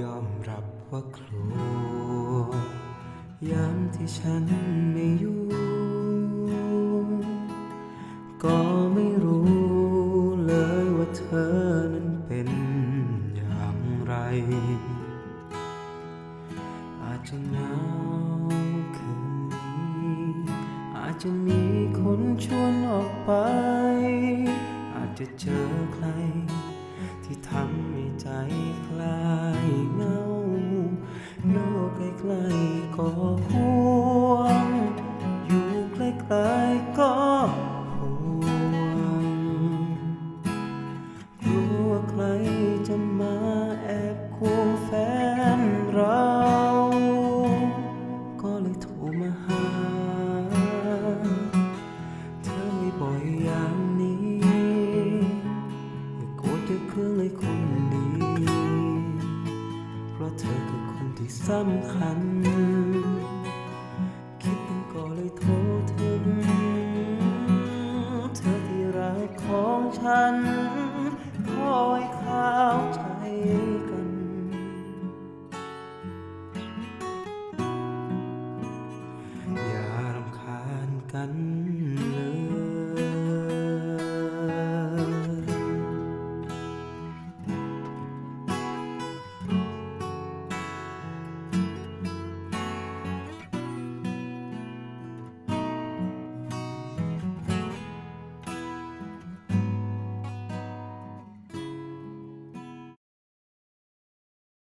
ยอมรับว่ากลัวยามที่ฉันไม่อยู่ ก็ไม่รู้เลยว่าเธอนั้นเป็นอย่างไร อาจจะเหงาคืนนี้อาจจะมีคนชวนออกไป อาจจะเจอใคร ที่ทำให้ใจ ก็ห่วงอยู่ใกล้ๆก็ สำคัญ คิดถึงก็เลยโทรถึง เธอที่รักของฉัน คอยข้าวใจกัน อย่ารำคาญกัน